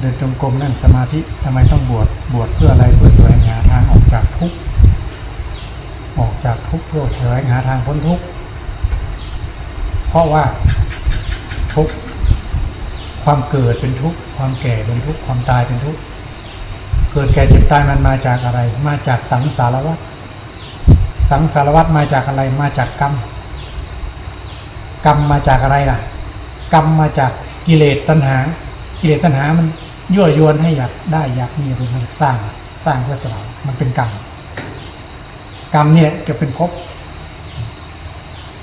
เดินจงกรมนั่งสมาธิทำไมต้องบวชบวชเพื่ออะไรเพื่อแสวงหาทางออกจากทุกข์ออกจากทุกข์เพื่อแสวงหาทางพ้นทุกข์เพราะว่าทุกข์ความเกิดเป็นทุกข์ความแก่เป็นทุกข์ความตายเป็นทุกข์เกิดแก่เจ็บตายมันมาจากอะไร มาจากสังสารวัฏสังสารวัฏมาจากอะไรมาจากกรรมกรรมมาจากอะไรล่ะ กรรมมาจากกิเลสตัณหา กิเลสตัณหามัน ยั่วยวนให้อยากได้อยากมีมันสร้างสร้างเพื่อสนองมันเป็นกรรมกรรมเนี่ยจะเป็นภพ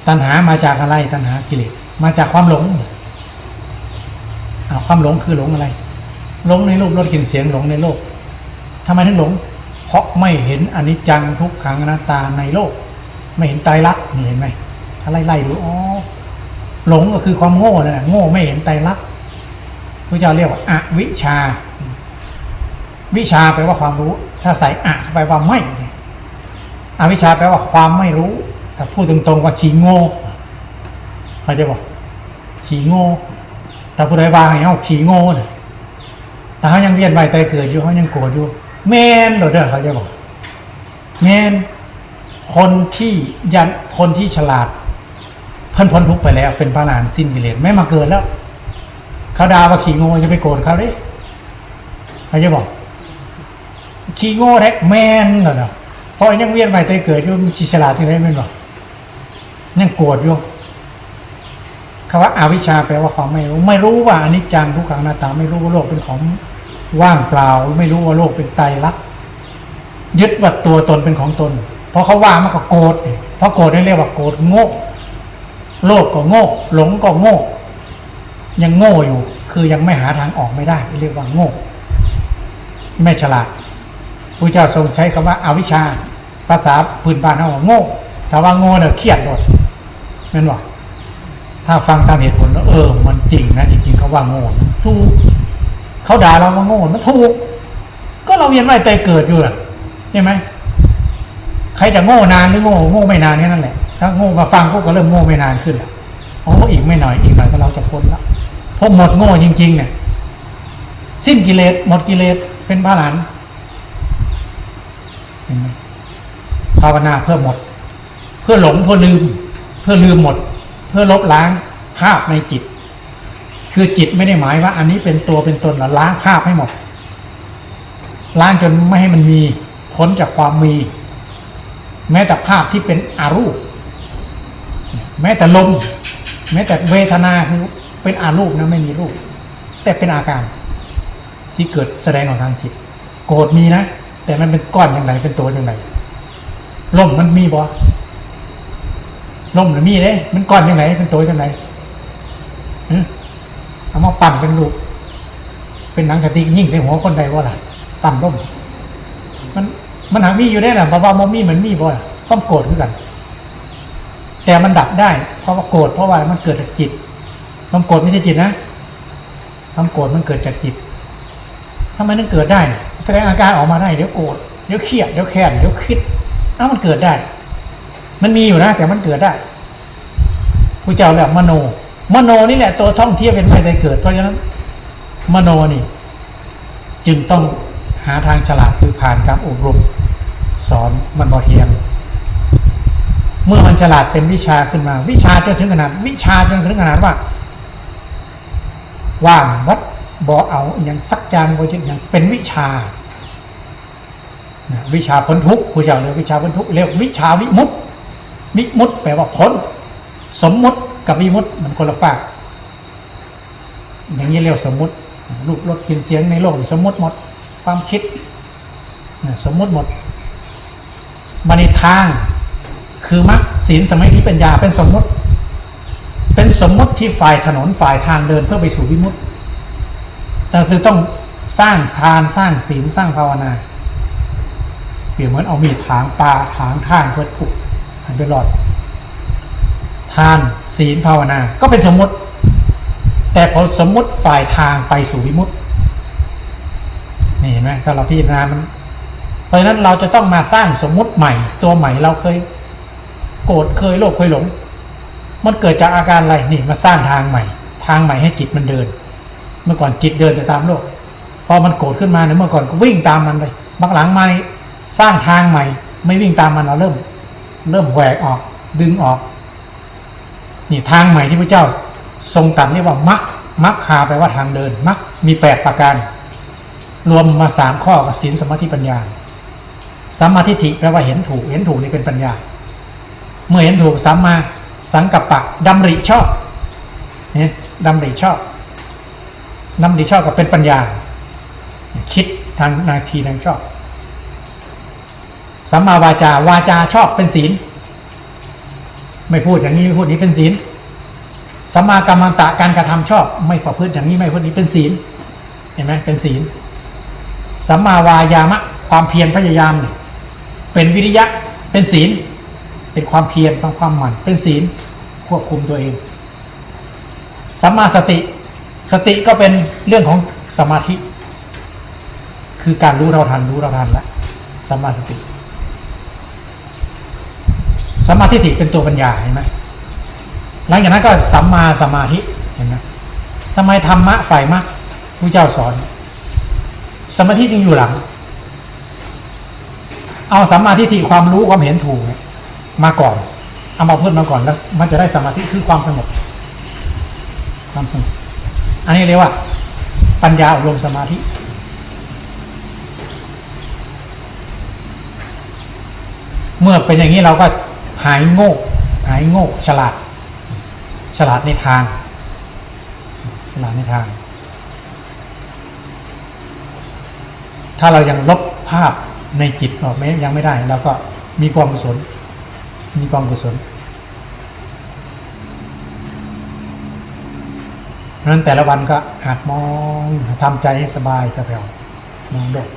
ตัณหามาจากอะไรตัณหากิเลสมาจากความหลงอาความหลงคือหลงอะไรหลงในรูปรสกลิ่นเสียงหลงในโลกทำไมถึงหลง เพราะไม่เห็นอนิจจังทุกขังอนัตตาในโลก ไม่เห็นไตรลักษณ์นี่เห็นไหมถ้าไล่ไล่ดูอ๋อหลงก็คือความโง่น่ะโง่ไม่เห็นไตรลักษณ์ พระเจ้าเรียกว่าอวิชา วิชาแปลว่าความรู้ ถ้าใส่อะแปลว่าไม่อวิชาแปลว่าความไม่รู้ ถ้าพูดตรงๆว่าขี้โง่เขาจะบอกขี้โง่ถ้าผู้ใดว่าให้เขาขี้โง่เนี่ยแต่เขายังเวียนว่ายใจเกิดอยู่เขายังโกรธอยู่แมนหรอเด้อเขาจะบอกแมนคนที่ยันคนที่ฉลาดเพิ่นพ้นทุกข์ไปแล้ว เป็นพระนานสิ้นกิเลสไม่มาเกิดแล้ว เขาด่าว่าขี้โง่จะไปโกรธเขาดิเขาจะบอกขี้โง่แท้แม่นเหรอเนาะเพราะยังเวียนไปใจเกิดอยู่มีฉลาดที่ไหนไม่บอกยังโกรธอยู่คำว่าอาวิชชาแปลว่าความไม่รู้ ไม่รู้ว่าอนิจจังทุกขังอนัตตาไม่รู้ว่าโลกเป็นของว่างเปล่า ไม่รู้ว่าโลกเป็นไตรลักษณ์ยึดว่าตัวตนเป็นของตนเพราะเขาว่ามันก็โกรธเพราะโกรธนี่เรียกว่าโกรธโง่โลภก็โง่หลงก็โง่ ยังโง่อยู่ คือยังไม่หาทางออกไม่ได้เรียกว่าโง่ ไม่ฉลาดพระเจ้าทรงใช้คำว่าอาวิชชา ภาษาพื้นบ้านเขาว่าโง่แต่ว่าโง่เนี่ยเครียดหมดนั่นบอกถ้าฟังตามเหตุผลแล้วเออ มันจริงนะจริงๆเขาว่าโง่ถูกเขาด่าเราว่าโง่มันถูกก็เราเวียนว่ายใจเกิดอยู่อะใช่ไหมใครจะโง่นานหรือโง่โง่ไม่นานแค่นั้นแหละถ้าโง่มาฟังพวกก็เริ่มโง่ไม่นานขึ้นแล้วอ๋ออีกไม่หน่อยอีกหน่อยก็เราจะพ้นละเพราะหมดโง่จริงๆเนี่ยสิ้นกิเลสหมดกิเลสเป็นพระหลานภาวนาเพื่อหมด เพื่อหลงเพื่อลืม เพื่อลืมหมด เพื่อลบล้างภาพในจิต คือจิตไม่ได้หมายว่า อันนี้เป็นตัวเป็นตนหรอล้างภาพให้หมด ล้างจนไม่ให้มันมีพ้นจากความมี แม้แต่ภาพที่เป็นอารูป แม้แต่ลม แม้แต่เวทนาคือ เป็นอารูปนะไม่มีรูป แต่เป็นอาการ ที่เกิดแสดงออกทางจิต โกรธมีนะ แต่มันเป็นก้อนอย่างไรเป็นตัวอย่างไรล่มมันมีบ่ล่มมันมีเลยมันก้อนอย่างไรเป็นตัวอย่างไรเอามาปั่นเป็นลูกเป็นหนังกระติกยิ่งใส่หัวคนใดว่าล่ะปั่นล่มมันมันหามีอยู่ได้แหละเพราะว่ามันมีเหมือนมีบ่ล่ะต้องโกรธด้วยกัน แต่มันดับได้ เพราะว่าโกรธเพราะว่ามันเกิดจากจิต ความโกรธไม่ใช่จิตนะความโกรธมันเกิดจากจิตทำไมมันเกิดได้ แสดงอาการออกมาได้เดี๋ยวโกรธเดี๋ยวเครียดเดี๋ยวแค้นเดี๋ยวคิดเอ้ามันเกิดได้ มันมีอยู่นะแต่มันเกิดได้ผู้เจ้าเรียกมโน มโนนี่แหละตัวท่องเที่ยวเป็นไปได้เกิด เพราะฉะนั้น มโนนี่ จึงต้องหาทางฉลาดคือผ่านการอบรม สอนมันบอเทียง เมื่อมันฉลาดเป็นวิชาขึ้นมา วิชาจนถึงขนาด วิชาจนถึงขนาดว่า ว่างวัดบอเอาอย่างสักจางบอจึงอย่างเป็นวิชา วิชาพ้นทุกข์ผู้เจ้าเรียกวิชาพ้นทุกข์เรียกวิชาวิมุตติวิมุตติแปลว่าพ้น สมมุติกับวิมุตติมันคนละฝากอย่างนี้เรียกสมมุติรูปรสกลิ่นเสียงในโลก สมมุติหมดความคิดสมมุติหมดมาในทางคือมรรคศีลสมัยนี้ปัญญาเป็นสมมุติ เป็นสมมุติที่ฝ่ายถนนฝ่ายทางเดินเพื่อไปสู่วิมุตติแต่คือต้องสร้างทานสร้างศีลสร้างภาวนา เปรียบเหมือนเอามีดถางปลาถางท่านเพื่อถูกหันไปหลอด ทานศีลภาวนา ก็เป็นสมมติ แต่พอสมมติฝ่ายทางไปสู่วิมุตตินี่เห็นไหมถ้าเราพิจารณามันเพราะฉะนั้นเราจะต้องมาสร้างสมมุติใหม่ ตัวใหม่เราเคย โกรธเคยโลภเคยหลง มันเกิดจากอาการอะไรนี่มาสร้างทางใหม่ ทางใหม่ให้จิตมันเดิน เมื่อก่อนจิตเดินไปตามโลก พอมันโกรธขึ้นมาเนี่ยเมื่อก่อนก็วิ่งตามมันเลยบางหลังมาสร้างทางใหม่ ไม่วิ่งตามมันเราเริ่ม เริ่มแหวกออกดึงออกนี่ทางใหม่ที่พระเจ้าทรงตรัสเรียกว่ามักมักคาแปลว่าทางเดินมักมีแปดประการ รวมมาสามข้อกับศีลสมาธิปัญญาสัมมาทิฏฐิแปลว่าเห็นถูก เห็นถูกนี่เป็นปัญญา เมื่อเห็นถูกสัมมา สังกัปปะดำริชอบเนี่ยดำริชอบดำริชอบก็เป็นปัญญา คิดทางนาทีทางชอบสัมมาวาจาวาจาชอบเป็นศีล ไม่พูดอย่างนี้ไม่พูดนี้เป็นศีลสัมมากรรมันตะการกระทำชอบ ไม่ประพฤติอย่างนี้ไม่พฤตินี้เป็นศีลเห็นไหมเป็นศีลสัมมาวายามะความเพียรพยายาม เป็นวิริยะเป็นศีล เป็นความเพียรเป็นความหมั่นเป็นศีลควบคุมตัวเองสัมมาสติ สติก็เป็นเรื่องของสมาธิ คือการรู้เราทันรู้เราทันละสัมมาสติสัมมาทิฏฐิเป็นตัวปัญญาเห็นไหมหลังจากนั้นก็สัมมาสมาธิเห็นไหมทำไมธรรมะฝ่ายมรรคพระเจ้าสอน สมาธิจึงอยู่หลัง เอาสัมมาทิฏฐิความรู้ความเห็นถูกเนี่ย มาก่อน เอามาเพิ่มมาก่อนแล้ว มันจะได้สมาธิคือความสงบความสงบอันนี้เรียกว่า ปัญญาอบรมสมาธิเมื่อเป็นอย่างนี้เราก็หายโง่หายโง่ฉลาด ฉลาดในทาง ฉลาดในทาง ถ้าเรายังลบภาพในจิตออกไม่ยังไม่ได้เราก็มีความกุศล มีความกุศลเพราะนั้นแต่ละวันก็หัดมองทำใจให้สบายสบายมองด้วย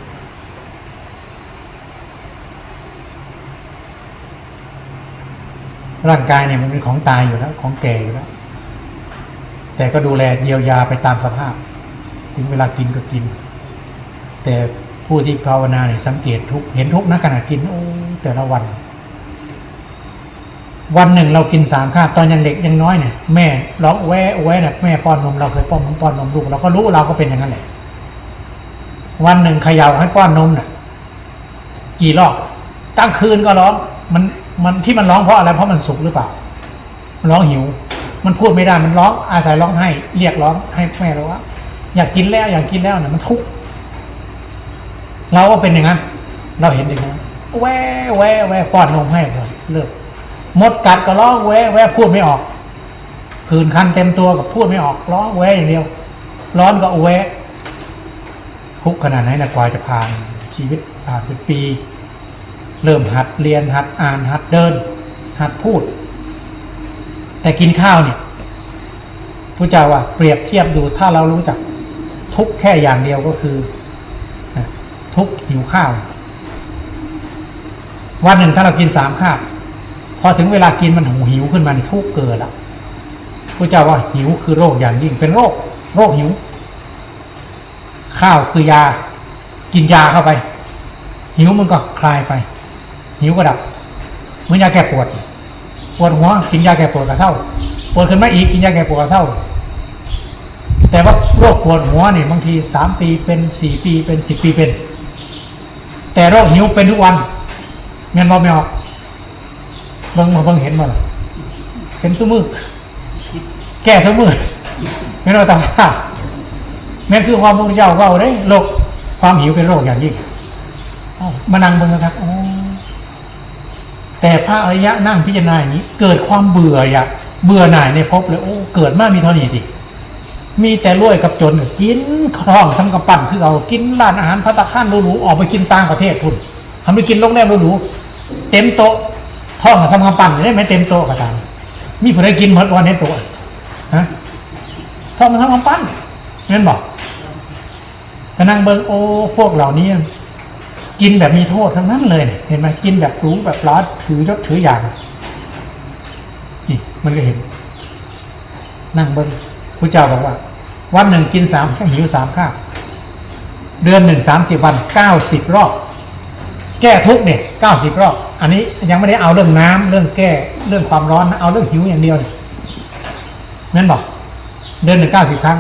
ร่างกายเนี่ยมันเป็นของตายอยู่แล้ว ของแก่อยู่แล้ว แต่ก็ดูแลเยียวยาไปตามสภาพ ถึงเวลากินก็กิน แต่ผู้ที่ภาวนาเนี่ยสังเกตทุกเห็นทุกนะขณะกินโอ้แต่ละวัน วันหนึ่งเรากินสามข้าวตอนยังเด็กยังน้อยเนี่ยแม่ร้องแวะแวะเนี่ยแม่ป้อนนมเราเคยป้อนนมป้อนนมลูกเราก็รู้เราก็เป็นอย่างนั้นแหละวันหนึ่งเขย่าให้ป้อนนมน่ะกี่รอบตั้งคืนก็ร้องมันมันที่มันร้องเพราะอะไรเพราะมันสุขหรือเปล่า มันร้องหิว มันพูดไม่ได้มันร้องอาศัยร้องให้เรียกร้องให้แม่เราว่า อยากกินแล้วอยากกินแล้วเนี่ยมันทุกข์เราก็เป็นอย่างนั้นเราเห็นอย่างนั้นแวะแวะแวะป้อนนมให้เลยเลิก มดกัดก็ร้องแวะแวะพูดไม่ออกผื่นคันเต็มตัวกับพูดไม่ออกร้องแวะอย่างเดียว ร้อนก็แวะทุกขนาดไหนนะกว่าจะผ่านชีวิตผ่านเป็นปี เริ่มหัดเรียนหัดอ่านหัดเดิน หัดพูด แต่กินข้าวเนี่ยพระเจ้าว่าเปรียบเทียบดูถ้าเรารู้จัก ทุกแค่อย่างเดียวก็คือ ทุกหิวข้าว วันหนึ่งถ้าเรากินสามข้าว พอถึงเวลากินมันหูหิวขึ้นมาในทุกเกิดละพระเจ้าว่าหิวคือโรคอย่างยิ่งเป็นโรค โรคหิว ข้าวคือยา กินยาเข้าไป หิวมันก็คลายไป หิวก็ดับเหมือนยาแก้ปวด ปวดหัวกินยาแก้ปวดก็เศร้าปวดขึ้นมาอีกกินยาแก้ปวดก็เศร้า แต่ว่าโรคปวดหัวนี่บางทีสามปีเป็นสี่ปีเป็นสิบปีเป็น แต่โรคหิวเป็นทุกวันเงินบอไม่ออก เบิ่งมาเบิ่งเห็นมาเป็นสมือแก้สมือไม่ต้องตามภาพแม่นคือความพระพุทธเจ้าว่าได้โรคความหิวเป็นโรคอย่างยิ่งมานั่งบิ่งนะครับแต่พระอริยะนั่งพิจารณาอย่างนี้ เกิดความเบื่ออยากเบื่อหน่ายในภพเลยโอ้เกิดมามีเท่านี้สิมีแต่รวยกับจนกินคลองสำกับปั่นคือเอากินร้านอาหารพัตตาคารหรูๆออกไปกินต่างประเทศพุ่นทำไปกินโรงแรมหรูๆเต็มโต๊ะ ท่องกับสำกับปั่นได้ไหมเต็มโต๊ะกระตามมีผู้ใดกินหมดวันในโต๊ะฮะท่องกับสำกับปั่นเงินบอกกนั่งเบิงโอ้พวกเหล่านี้ กินแบบมีโทษทั้งนั้นเลย เห็นไหมกินแบบรู้แบบร้านถือยศถืออย่างนี่มันก็เห็น นั่งเบิงพระเจ้าบอกว่า วันหนึ่งกินสามหิวสามข้าวเดือนหนึ่งสามสิบวันเก้าสิบรอบ แก้ทุกเนี่ยเก้าสิบรอบอันนี้ยังไม่ได้เอาเรื่องน้ำเรื่องแก้เรื่องความร้อนเอาเรื่องหิวอย่างเดียวเนี่ยนั่นบอกเดือนหนึ่งเก้าสิบครั้ง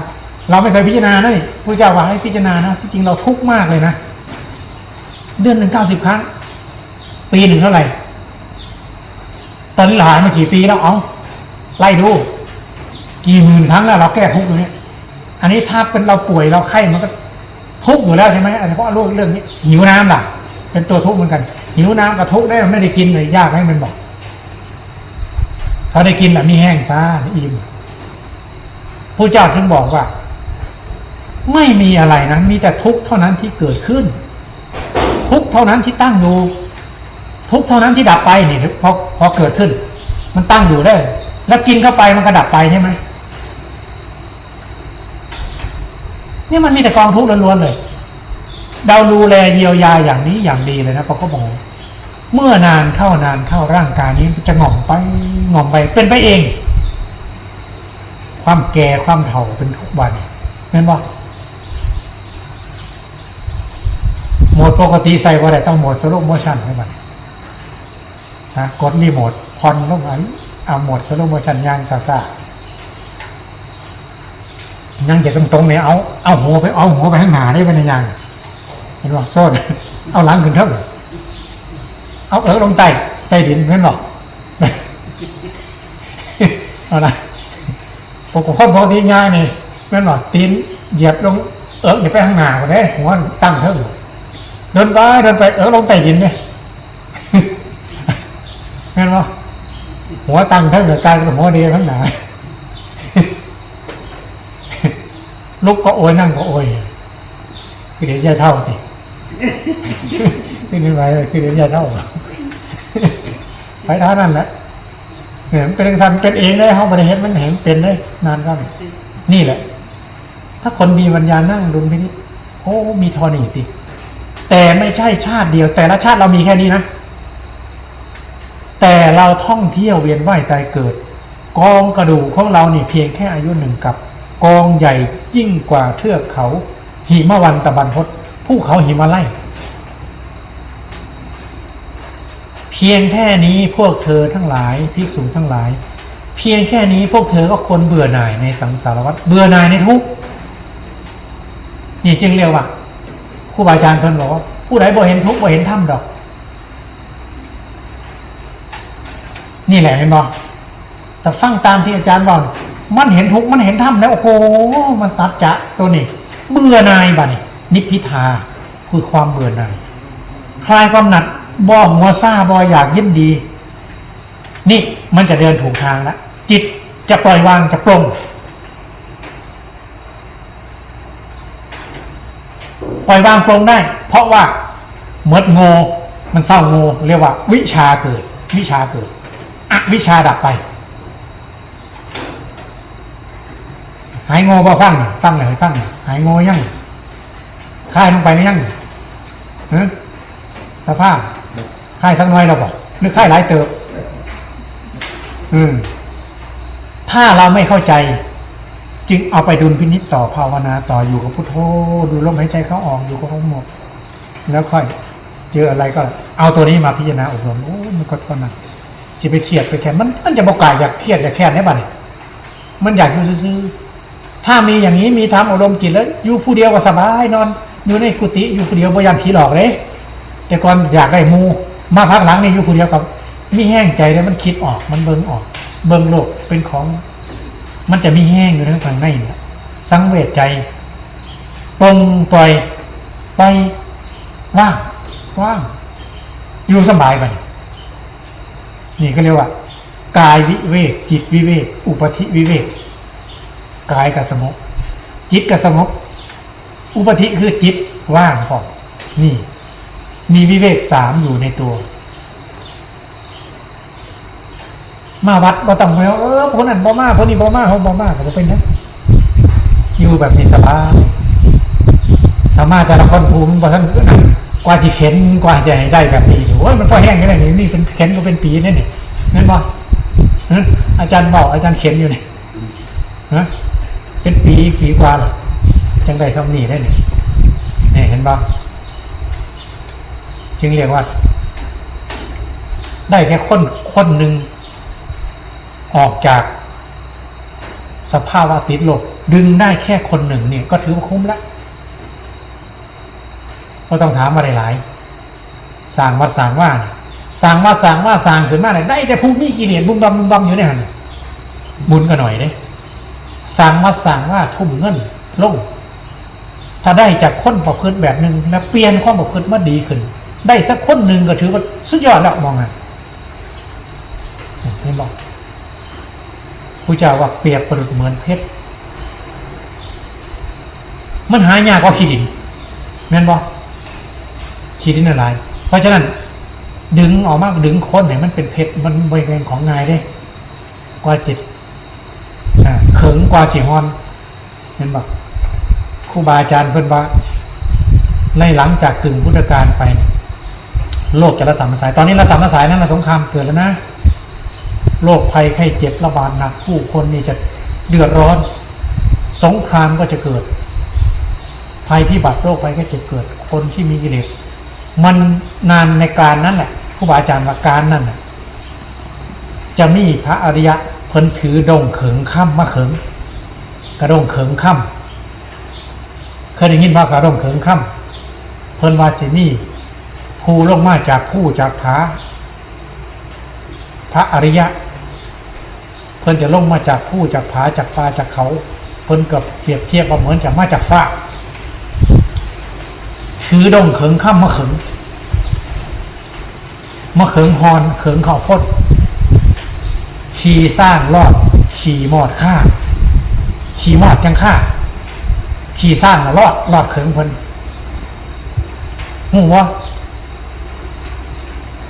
เราไม่เคยพิจารณานะนี่พระเจ้าว่าให้พิจารณานะที่จริงเราทุกข์มากเลยนะเดือนหนึ่งเก้าสิบครั้ง ปีหนึ่งเท่าไหร่ตอนนี้เราหายมากี่ปีแล้วเอาไล่ดูกี่หมื่นครั้งแล้วเราแก้ทุกข์อยู่เนี่ยอันนี้ถ้าเป็นเราป่วยเราไข้มันก็ทุกข์อยู่แล้วใช่ไหมอันนี้เพราะเรื่องเรื่องนี้หิวน้ำล่ะ เป็นตัวทุกข์เหมือนกัน หิวน้ำกับทุกข์ได้ไม่ได้กินเลยยากไหมมันบอกเขาได้กินแบบมีแห้งซ่าอิ่มผู้เจ้าถึงบอกว่า ไม่มีอะไรนะมีแต่ทุกข์เท่านั้นที่เกิดขึ้น ทุกข์เท่านั้นที่ตั้งอยู่ ทุกข์เท่านั้นที่ดับไปนี่พอพอเกิดขึ้น มันตั้งอยู่ได้ แล้วกินเข้าไปมันก็ดับไปใช่ไหมนี่มันมีแต่กองทุกข์ล้วนๆเลย เราดูแลเยียวยาอย่างนี้อย่างดีเลยนะเพราะเขาบอกเมื่อนานเข้านานเข้าร่างกายนี้จะง่อมไปง่อมไปเป็นไปเอง ความแก่ความเฒ่าเป็นทุกวันเห็นบ่โหมดปกติใส่ว่าอะไรต้องโหมดสโลโมชันให้มันะกดรีโมทพอนลงไปเอาโหมดสโลโมชันย่างซาซานั่งจะตรงๆเนี่ยเอาเอาหัวไปเอาหัวไปข้างหน้าได้เป็นยัง เห็นบ่โซนเอาหลังขึ้นเท่าไหร่เอาเออลงใต้ใต้ดินเห็นบ่เอาละปกติปกติง่ายนี่แม่นบ่ตีนเหยียบลงเอออย่าไปข้างหน้าก็ได้หัวตั้งเท่าไหร่เดินไปเดินไปเออลงใต้ดินเนี่ยแม่นบ่หัวตั้งเท่ากับกลายเป็นหัวเดียวข้างหน้าลุกก็โอยนั่งก็โอยคือเดี๋ยวจะเท่าสิ ขึ้นไปคือเดี๋ยวจะเท่าไปท่านั้นแหละเนี่ยมันเป็นทำเป็นเองเลยเขาบริเห็นมันเห็นเป็นเลยนานก็นี่แหละ ถ้าคนมีปัญญานั่งดุลพินิจโอ้มีทอนี่สิแต่ไม่ใช่ชาติเดียว แต่ละชาติเรามีแค่นี้นะแต่เราท่องเที่ยวเวียนว่ายตายเกิด กองกระดูกของเราเนี่เพียงแค่อายุหนึ่งกับ กองใหญ่ยิ่งกว่าเทือกเขาหิมวันตะบันพศ ภูเขาหิมาลัยเพียงแค่นี้พวกเธอทั้งหลายภิกษุทั้งหลาย เพียงแค่นี้พวกเธอก็ควรเบื่อหน่ายในสังสารวัฏเบื่อหน่ายในทุกนี่จึงเรียกว่าครูบาอาจารย์เพิ่นบอกว่าผู้ใดบ่เห็นทุกบ่เห็นธรรมดอก นี่แหละเห็นบ่แต่ฟังตามที่อาจารย์บอกมันเห็นทุกมันเห็นธรรมแล้วโอ้โหมันสัจจะตัวนี้เบื่อหน่ายบัดนี้ นิพพิทาคือความเบื่อหน่ายคลายความหนักบ่มัวซ่าบ่อยากยินดี นี่มันจะเดินถูกทางแล้วจิตจะปล่อยวางจะปลงปล่อยวางปลงได้ เพราะว่าเมื่อโง่มันเศร้าโง่เรียกว่า วิชาเกิด วิชาเกิดอวิชาดับไปหายโง่บ่ฟังฟังเลยฟังหายโง่ยัง คลายลงไปหรือยังฮะสภาพคลายสักน้อยเราบอกหรือคลายหลายเติบอืมถ้าเราไม่เข้าใจ จึงเอาไปดุลพินิจต่อภาวนาต่ออยู่กับพุทโธดูลมหายใจเข้าออกอยู่กับลมหมดแล้วค่อย เจออะไรก็ เอาตัวนี้มาพิจารณาอบรมโอ้มันก็เท่านั้นจะไปเครียดไปแค่มันมันจะบอกกายอยากเครียดอยากแค่ไหนบ้างมันอยากอยู่ซื่อถ้ามีอย่างนี้มีทำอารมณ์จิตแล้วอยู่ผู้เดียวก็สบายนอน อยู่ในกุฏิอยู่ผู้เดียวพยายามผีหลอกเลยแต่ก่อนอยากได้มูมาพักหลังนี่อยู่ผู้เดียวกับมีแห้งใจแล้วมันคิดออกมันเบิ่งออก เบิ่งโลกเป็นของ มันจะมีแห้งอยู่ทั้งทางในเนี่ยสังเวชใจปรงปล่อยไปว่างว่างอยู่สบายไปนี่ก็เรียกว่า กายวิเวกจิตวิเวกอุปธิวิเวกกายกับสงบจิตกับสงบ อุปธิคือจิตว่างพอนี่ มีวิเวกสามอยู่ในตัว มาวัดก็ต้องไปเออคนนั้นบ่มาคนนี้บ่มาเขาบ่มาก็เป็นนะอยู่แบบนี้สบายสามารถจะละคนภูมิบ่ท่านกว่าจะเข็นกว่าจะให้ได้แบบนี้โอ้ยมันพอแห้งกันเลยนี่เป็นเข็นก็เป็นปีนี่นี่นั่นบ่อาจารย์บอกอาจารย์เข็นอยู่นี่ฮะเป็นปีปีกว่าหรอ จังได้ทำนี่ได้นี่นี่เห็นบ้างจึงเรียกว่า ได้แค่คนคนหนึ่งออกจาก สภาวะติดลกดึงได้แค่คนหนึ่งเนี่ย ก็ถือว่าคุ้มแล้วก็ต้องถามอะไรหลายๆสั่งวัดสั่งว่าสั่งวัดสั่งว่าสั่งขึ้นมาเนี่ยได้แต่ผู้มีกิเลสบุ้มบำบุ้มบำอยู่ในหันน่ะบุญกันหน่อยเด้สั่งวัดสั่งว่าทุ่มเงินลง ถ้าได้จากคนประพฤติแบบหนึ่งแล้วเปลี่ยนความประพฤติมาดีขึ้น ได้สักคนหนึ่งก็ถือว่าสุดยอดแล้วมองอะเห็นบอกผู้เจ้าว่าเปรียบประดุจเหมือนเพชรมันหายากกว่าขี้ดินแม่นบอกขี้ดินอะไร เพราะฉะนั้น ดึงออกมากดึงคนเนี่ยมันเป็นเพชรมันบริเวณของงายได้ กว่าจิตเขิงกว่าสีฮอนเห็นบอก ครูบาอาจารย์เพิ่นว่า ในหลังจากกึ่งพุทธกาลไป โลกจะระสำระสาย ตอนนี้ระสำระสายนั้นระสงครามเกิดแล้วนะโรคภัยไข้เจ็บระบาดหนักผู้คนนี่จะเดือดร้อน สงครามก็จะเกิด ภัยพิบัติโรคภัยก็จะเกิด คนที่มีกิเลสมันนานในการนั้นแหละครูบาอาจารย์ว่าการนั่นะจะมีพระอริยะเพิ่นถือดงเขิงค่ำมาเขิงกระดงเขิงค่ำ เคยได้ยินว่ากระดงเขิงค่ำเพิ่นว่าจะมีภูลงมาจากผู้จากผาพระอริยะ เพิ่นจะลงมาจากผู้จากผาจากป่าจากเขา เพิ่นกับเปรียบเทียบว่าเหมือนจะมาจากฟ้าถือดงเขิงค่ำมาเขิงมาเขิงฮอนเขิงข้าวพดขี่สร้างรอดขี่มอดฆ่าขี่มอดจังฆ่า ขี่สร้างน่ะรอดรอดเขิงเพิ่นหูว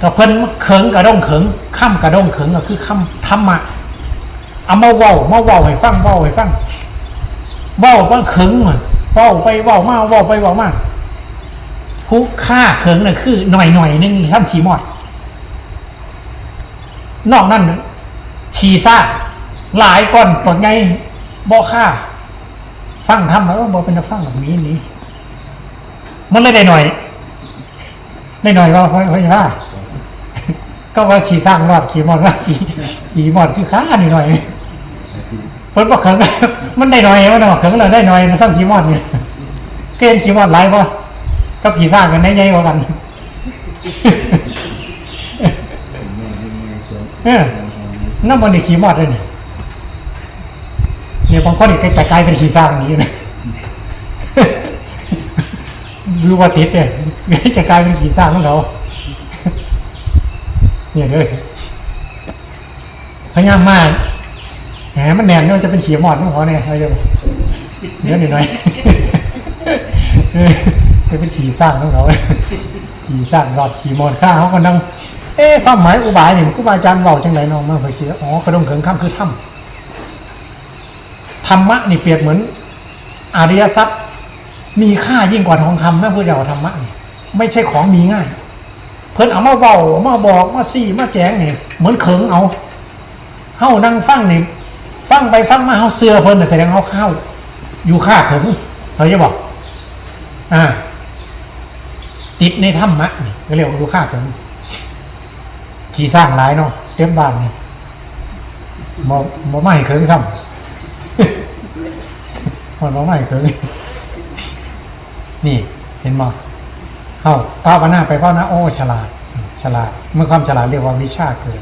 ก็เพิ่นเขิงกระด้งเขิงค่ำกระด้งเขิงก็คือค่ำธรรมะเอามาเว้ามาเว้าให้ฟังเว้าให้ฟังเว้าว่าเขิงมันเว้าไปเว้ามาเว้าไปเว้ามาผู้ฆ่าเขิงน่ะคือหน่อยหน่อยนึงทำขี่มอด นอกนั้นขี่ซ่าหลายก้อนปลดไงบ่ฆ่า ฟังทำแล้วบ่เป็นฟังแบบนี้นี้มันเลยได้หน่อยได้หน่อยก็ค่อยๆว่าก็ว่าขี่สร้างรอดขี่มอดว่าขี่ขี่มอดคือค้าหน่อยหน่อยเพิ่นบอกเขิงมันได้หน่อยมันบอกเขิงเราได้หน่อยมันสร้างขี่มอดเนี่ยเกณฑ์ขี่มอดหลายป่ะก็ขี่สร้างกันได้ใหญ่กว่ากันเออนั่นมันนี่ขี่มอดเลยเนี่ย เนี่ยบางคนนี่จะกลายเป็นขี่สร้างอย่างนี้นะรู้ว่าติดเนี่ยจะกลายเป็นขี่สร้างของเขาเนี่ยเลยพยายามมากแหมมันแน่นเนี่ยมันจะเป็นขี่มอดของเขาเนี่ยอะไรจะเดี๋ยวหน่อยๆจะเป็นขี่สร้างของเขาขี่สร้างรอดขี่มอดข้าเขาก็นั่งเอ๊ะความหมายอุบายเนี่ยครูบาอาจารย์บอกจังไรน้องมาเคยคิดอ๋อกระดงเขิงข้ามคือถ้ำ ธรรมะนี่เปรียบเหมือนอริยทรัพย์ มีค่ายิ่งกว่าทองคำนะพระเจ้าธรรมะนี่ไม่ใช่ของมีง่าย เพิ่นเอามาเบามาบอกมาซี่มาแจงเนี่ยเหมือนเขิงเอาเฮานั่งฟังนี่ฟังไปฟังมาเฮาเสือเพิ่นน่แสดงเฮาเข้า อยู่ค่าเขิงเขาจะบอก อ่า ติดในธรรมะนี่ก็เรียกว่าอยู่ค่าเขิงขี่สร้างหลายเนาะเต็มบ้านนี่บ่บ่ไม่เขิงซ้ำ มันบ่ไม่เขิงนี่ เห็นมั้เข้าภาวนาไปภาวนาโอ้ฉลาด ฉลาด เมื่อความฉลาดเรียกว่าวิชาเกิด